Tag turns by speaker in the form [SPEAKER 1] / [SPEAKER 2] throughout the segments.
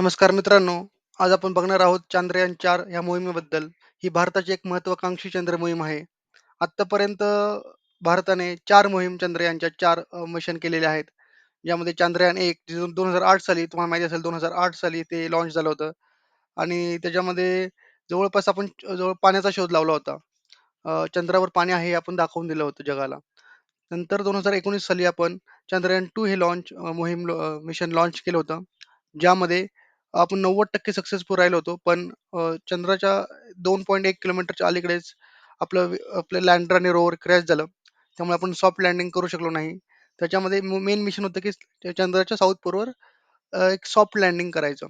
[SPEAKER 1] नमस्कार मित्रांनो, आज आपण बघणार आहोत चांद्रयान चार या मोहिमेबद्दल. ही भारताची एक महत्त्वाकांक्षी चंद्र मोहीम आहे. आत्तापर्यंत भारताने चार मोहीम चंद्रयानच्या चार मिशन केलेले आहेत. ज्यामध्ये चांद्रयान 1 जे 2008 साली तुम्हाला माहिती असेल 2008 साली ते लॉन्च झालं होतं आणि त्याच्यामध्ये जवळपास आपण जवळ पाण्याचा शोध लावला होता. चंद्रावर पाणी आहे हे आपण दाखवून दिलं होतं जगाला. नंतर 2019 साली आपण चांद्रयान टू हे लॉन्च मोहीम मिशन लॉन्च केलं होतं. ज्यामध्ये आपण 90% सक्सेसफुल राहिलो होतो. पण चंद्राच्या दोन पॉईंट एक किलोमीटरच्या अलीकडेच आपलं आपलं लँडर आणि रोवर क्रॅश झालं. त्यामुळे आपण सॉफ्ट लँडिंग करू शकलो नाही. त्याच्यामध्ये मेन मिशन होतं की चंद्राच्या साऊथ पोलवर एक सॉफ्ट लँडिंग करायचं.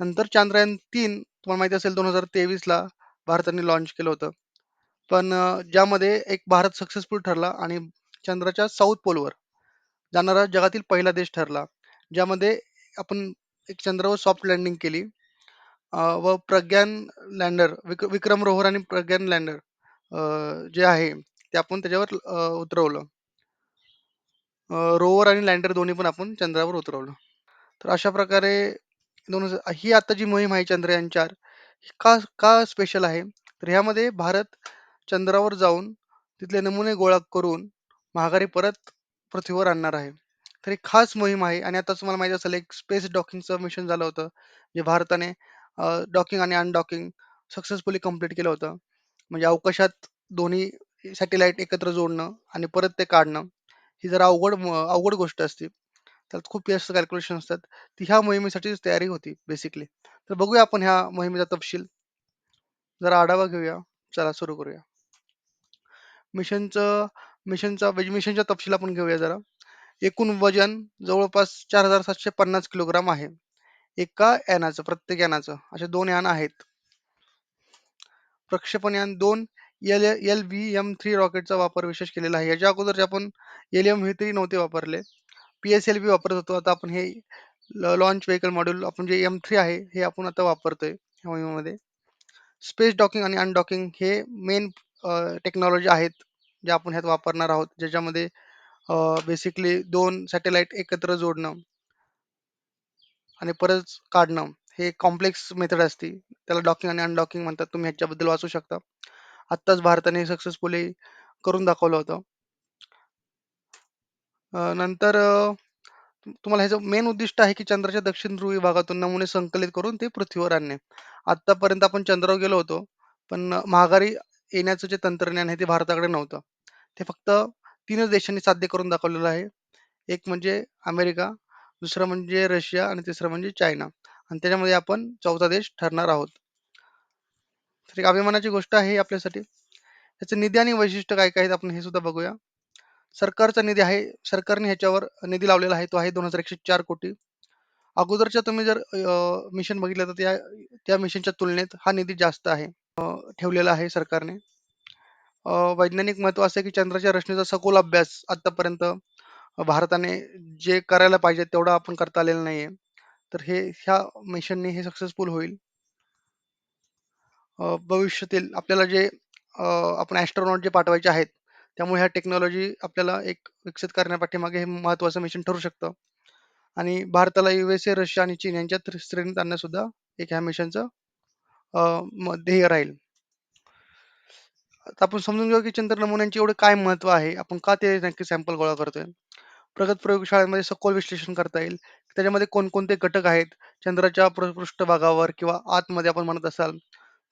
[SPEAKER 1] नंतर चांद्रयान तीन तुम्हाला माहिती असेल दोन हजार तेवीसला भारताने लॉन्च केलं होतं. पण ज्यामध्ये एक भारत सक्सेसफुल ठरला आणि चंद्राच्या साऊथ पोलवर जाणारा जगातील पहिला देश ठरला. ज्यामध्ये आपण एक चंद्रावर सॉफ्ट लँडिंग केली व प्रज्ञान लँडर विक विक्रम रोहर आणि प्रज्ञान लँडर जे आहे ते आपण त्याच्यावर उतरवलं. रोवर आणि लँडर दोन्ही पण आपण चंद्रावर उतरवलं. तर अशा प्रकारे 2000 ही आता जी मोहीम आहे चंद्रयान चार का का स्पेशल आहे? तर ह्यामध्ये भारत चंद्रावर जाऊन तिथले नमुने गोळा करून माघारी परत पृथ्वीवर आणणार आहे. तर एक खास मोहीम आहे आणि आता तुम्हाला माहिती असेल एक स्पेस डॉकिंगचं मिशन झालं होतं. जे भारताने डॉकिंग आणि अनडॉकिंग सक्सेसफुली कंप्लीट केलं होतं. म्हणजे अवकाशात दोन्ही सॅटेलाईट एकत्र जोडणं आणि परत ते काढणं ही जरा अवघड म अवघड गोष्ट असते. त्यात खूप जास्त कॅल्क्युलेशन असतात. ती ह्या मोहिमेसाठीच तयारी होती बेसिकली. तर बघूया आपण ह्या मोहिमेचा तपशील. जरा आढावा घेऊया. चला सुरू करूया. मिशनचं मिशनचा मिशनचा तपशील आपण घेऊया जरा. एकूण वजन जवळपास 4750 किलोग्राम आहे. एका यानाचं, प्रत्येक यानाचं असे दोन यान आहेत. प्रक्षेपण यान दोन L L V M three रॉकेटचा वापर विशेष केलेला आहे. याच्या अगोदरचे आपण एल एम व्ही थ्री नव्हते वापरले. पी-एस-एल-व्ही वापरत होतो. आता आपण हे लॉन्च व्हेकल मॉड्यूल आपण जे एम थ्री आहे, हे आपण आता वापरतोय ह्या मोहिमेमध्ये. स्पेस डॉकिंग आणि अनडॉकिंग हे मेन टेक्नॉलॉजी आहेत, ज्या आपण ह्यात वापरणार आहोत. ज्याच्यामध्ये बेसिकली दोन सॅटेलाईट एकत्र जोडणं आणि परत काढणं हे कॉम्प्लेक्स मेथड असते. त्याला डॉकिंग आणि अनडॉकिंग म्हणतात. तुम्ही ह्याच्याबद्दल वाचू शकता. आत्ताच भारताने सक्सेसफुली करून दाखवलं होतं. नंतर तुम्हाला ह्याचं मेन उद्दिष्ट आहे की चंद्राच्या दक्षिण ध्रुवी भागातून नमुने संकलित करून ते पृथ्वीवर आणणे. आत्तापर्यंत आपण चंद्रावर गेलो होतो. पण माघारी येण्याचं जे तंत्रज्ञान आहे ते भारताकडे नव्हतं. ते फक्त तीनच देशांनी साध्य करून दाखवलेलं आहे. एक म्हणजे अमेरिका, दुसरं म्हणजे रशिया आणि तिसरं म्हणजे चायना आणि त्याच्यामध्ये आपण चौथा देश ठरणार आहोत. तर एक अभिमानाची गोष्ट आहे आपल्यासाठी. त्याचे निधी आणि वैशिष्ट्य काय काय आहेत आपण हे सुद्धा बघूया. सरकारचा निधी आहे. सरकारने ह्याच्यावर निधी लावलेला आहे. तो आहे 2104 कोटी. अगोदरच्या तुम्ही जर मिशन बघितलं तर त्या त्या मिशनच्या तुलनेत हा निधी जास्त आहे. ठेवलेला आहे सरकारने. अ, वैज्ञानिक महत्त्व असं आहे की चंद्राच्या रचनेचा सखोल अभ्यास आत्तापर्यंत भारताने जे करायला पाहिजे तेवढा आपण करता आलेलं नाहीये. तर हे ह्या मिशनने हे सक्सेसफुल होईल. अ, भविष्यातील आपल्याला जे अ, आपण एस्ट्रोनॉट जे पाठवायचे आहेत, त्यामुळे ह्या टेक्नॉलॉजी आपल्याला एक विकसित करण्यापाठीमागे हे महत्त्वाचं मिशन ठरू शकतं. आणि भारताला यू-एस-ए, रशिया आणि चीन यांच्यात श्रेणीत आणणंसुद्धा एक ह्या मिशनचं अ, म ध्येय राहील. आता आपण समजून घेऊ की चंद्र नमुन्यांचे एवढं काय महत्त्व आहे? आपण का ते नक्की सॅम्पल गोळा करतोय? प्रगत प्रयोगशाळांमध्ये सखोल विश्लेषण करता येईल. त्याच्यामध्ये कोणकोणते घटक आहेत? चंद्राच्या पृ पृष्ठभागावर किंवा आतमध्ये आपण म्हणत असाल,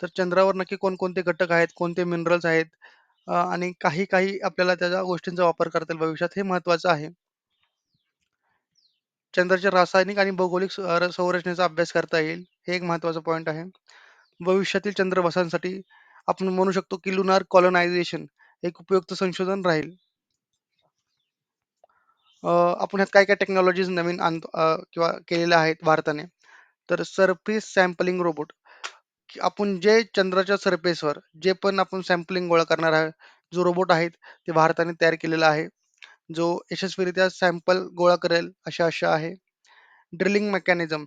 [SPEAKER 1] तर चंद्रावर नक्की कोणकोणते घटक आहेत? कोणते मिनरल्स आहेत? अ, आणि काही काही आपल्याला त्याच्या गोष्टींचा वापर करता येईल भविष्यात हे महत्त्वाचं आहे. चंद्राच्या रासायनिक आणि भौगोलिक स अ, संरचनेचा अभ्यास करता येईल. हे एक महत्वाचं पॉईंट आहे. भविष्यातील चंद्रवासांसाठी आपण म्हणू शकतो की लुनार कॉलोनायझेशन एक उपयुक्त संशोधन राहील. आपण ह्यात काय-काय टेक्नॉलॉजीज नवीन आणतो किंवा केलेल्या आहेत भारताने. तर सरफेस सॅम्पलिंग रोबोट. आपण जे चंद्राच्या सरफेसवर जे पण आपण सॅम्पलिंग गोळा करणार आहे, जो रोबोट आहे, ते भारताने तयार केलेला आहे. जो यशस्वीरित्या सॅम्पल गोळा करेल अशा आशा आहे. ड्रिलिंग मेकॅनिझम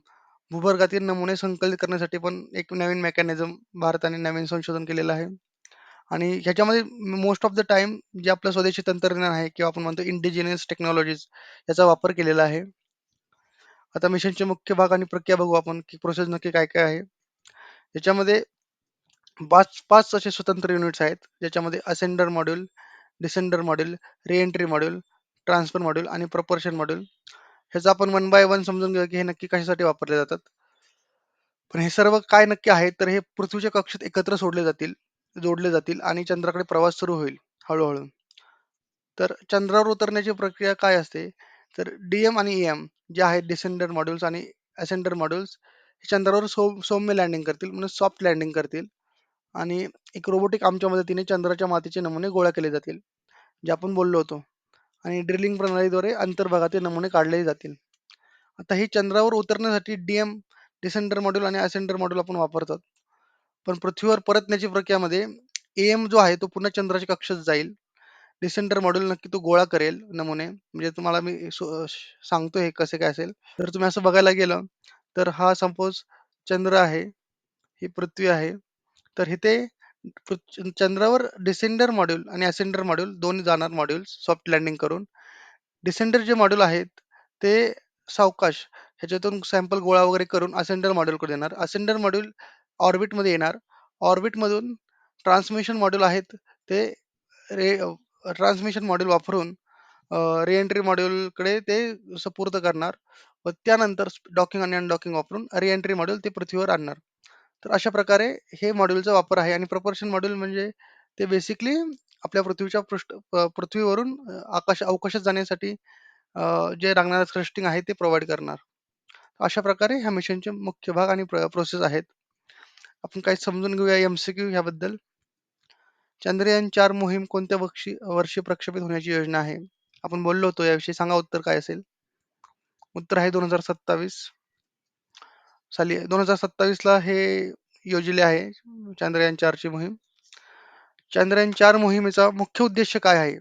[SPEAKER 1] भूगर्भातील नमुने संकलित करण्यासाठी पण एक नवीन मेकॅनिझम भारताने नवीन संशोधन केलेलं आहे. आणि ह्याच्यामध्ये मोस्ट ऑफ द टाइम जे आपलं स्वदेशी तंत्रज्ञान आहे किंवा आपण म्हणतो इंडिजिनियस टेक्नॉलॉजीज याचा वापर केलेला आहे. आता मिशनचे मुख्य भाग आणि प्रक्रिया बघू आपण की प्रोसेस नक्की काय काय आहे याच्यामध्ये पाच पाच असे स्वतंत्र युनिट्स आहेत ज्याच्यामध्ये ascender module descender module reentry module transfer module आणि प्रपोर्शन मॉड्यूल ह्याचं आपण वन बाय वन समजून घेऊ की हे नक्की कशासाठी वापरले जातात. पण हे सर्व काय नक्की आहे तर हे पृथ्वीच्या कक्षेत एकत्र सोडले जातील जोडले जातील आणि चंद्राकडे प्रवास सुरू होईल हळूहळू. तर चंद्रावर उतरण्याची प्रक्रिया काय असते? तर डीएम आणि एम जे आहेत डिसेंडर मॉड्यूल्स आणि असेंडर मॉड्यूल्स चंद्रावर सो सौम्य लँडिंग करतील म्हणजे सॉफ्ट लँडिंग करतील. आणि एक रोबोटिक आमच्या मदतीने चंद्राच्या मातीचे नमुने गोळा केले जातील जे आपण बोललो होतो. आणि ड्रिलिंग प्रणालीद्वारे अंतर्भागातील नमुने काढले जातील. आता हे चंद्रावर उतरण्यासाठी डीएम डिसेंडर मॉड्यूल आणि असेंडर मॉड्यूल आपण वापरतात. पण पृथ्वीवर परतण्याची प्रक्रियामध्ये एम जो आहे तो पुन्हा चंद्राच्या कक्षेत जाईल. डिसेंडर मॉड्यूल नक्की तो गोळा करेल नमुने. म्हणजे तुम्हाला मी सांगतो हे कसे काय असेल. तर तुम्ही असं बघायला गेलं तर हा सपोज चंद्र आहे ही पृथ्वी आहे. तर इथे चंद्रावर डिसेंडर मॉड्यूल आणि असेंडर मॉड्यूल दोन्ही जाणार मॉड्यूल सॉफ्ट लँडिंग करून. डिसेंडर जे मॉड्यूल आहेत ते सावकाश ह्याच्यातून सॅम्पल गोळा वगैरे करून असेंडर मॉड्यूलकडे देणार असेंडर मॉड्यूल ऑर्बिटमध्ये येणार. ऑर्बिटमधून ट्रान्समिशन मॉड्यूल आहेत ते रे ट्रान्समिशन मॉड्यूल वापरून रिएंट्री मॉड्यूलकडे ते सुपूर्द करणार व त्यानंतर डॉकिंग आणि अनडॉकिंग वापरून रिएंट्री मॉड्यूल ते पृथ्वीवर आणणार. तर अशा प्रकारे हे मॉड्यूलचा वापर आहे आणि प्रपोर्शन मॉड्यूल म्हणजे ते बेसिकली आपल्या पृथ्वीच्या पृष्ठ पृथ्वीवरून आकाश अवकाशात जाण्यासाठी जे लागणारं थ्रस्टिंग आहे ते प्रोव्हाइड करणार. अशा प्रकारे ह्या मिशनचे मुख्य भाग आणि प्रोसेस आहेत. आपण काही समजून घेऊया एम सी क्यू ह्याबद्दल. चंद्रयान चार मोहीम कोणत्या वर्षी वर्षी प्रक्षेपित होण्याची योजना आहे? आपण बोललो होतो याविषयी. सांगा उत्तर काय असेल? उत्तर आहे दोन हजार सत्तावीस. साली दोन हजार सत्तावीस ला हे योजले आहे चंद्रयान चारची मोहीम. चंद्रयान चार मोहिमेचा मुख्य उद्देश काय आहे?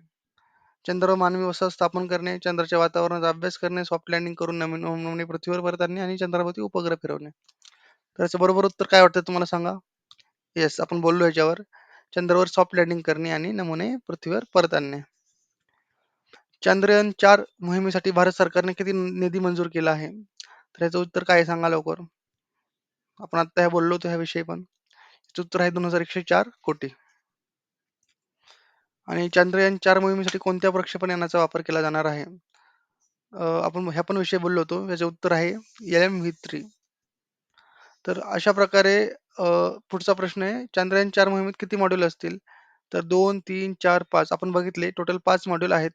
[SPEAKER 1] चंद्र मानवी वसाहत स्थापन करणे चंद्राच्या वातावरणाचा अभ्यास करणे सॉफ्ट लँडिंग करून नवीन नमुने पृथ्वीवर परत आणणे आणि चंद्राभोवती उपग्रह फिरवणे. तर याचं बरोबर उत्तर काय वाटतं तुम्हाला सांगा? येस आपण बोललो याच्यावर. चंद्रावर सॉफ्ट लँडिंग करणे आणि नमुने पृथ्वीवर परत आणणे चंद्रयान चार मोहिमेसाठी भारत सरकारने किती निधी मंजूर केला आहे? तर याचं उत्तर काय सांगा लवकर. आपण आता ह्या बोललो होतो ह्याविषयी पण. उत्तर आहे दोन हजार एकशे चार कोटी. आणि चंद्रयान चार मोहिमेसाठी कोणत्या प्रक्षेपण यानाचा वापर केला जाणार आहे? आपण ह्या पण विषयी बोललो होतो. याचे उत्तर आहे एल एम व्ही थ्री. तर अशा प्रकारे पुढचा प्रश्न आहे. चांद्रयान चार मोहिमेत किती मॉड्यूल असतील? तर दोन तीन चार पाच. आपण बघितले टोटल पाच मॉड्यूल आहेत.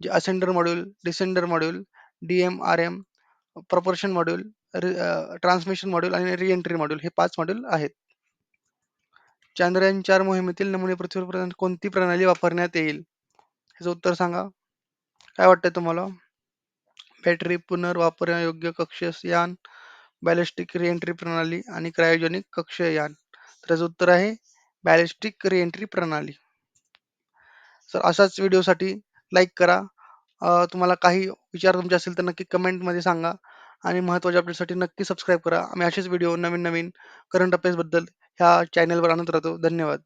[SPEAKER 1] जे ascender module descender module D M R M proportion module transmission module आणि रिएंट्री मॉड्यूल हे पाच मॉड्यूल आहेत. चांद्रयान चार मोहिमेतील नमुने पृथ्वीवर कोणती प्रणाली वापरण्यात येईल? ह्याचं उत्तर सांगा. काय वाटतंय तुम्हाला? बॅटरी पुनर्वापरयोग्य कक्ष यान बॅलिस्टिक रिएंट्री प्रणाली आणि क्रायोजेनिक कक्ष यान. तर याचं उत्तर आहे बॅलिस्टिक रिएंट्री प्रणाली. तर अशाच व्हिडिओसाठी लाईक करा. तुम्हाला काही विचार तुमचे असेल तर नक्की कमेंटमध्ये सांगा. आणि महत्त्वाच्या अपडेटसाठी नक्की सबस्क्राईब करा. आम्ही असेच व्हिडिओ नवीन नवीन करंट अफेअर्सबद्दल ह्या चॅनलवर आणत राहतो. धन्यवाद.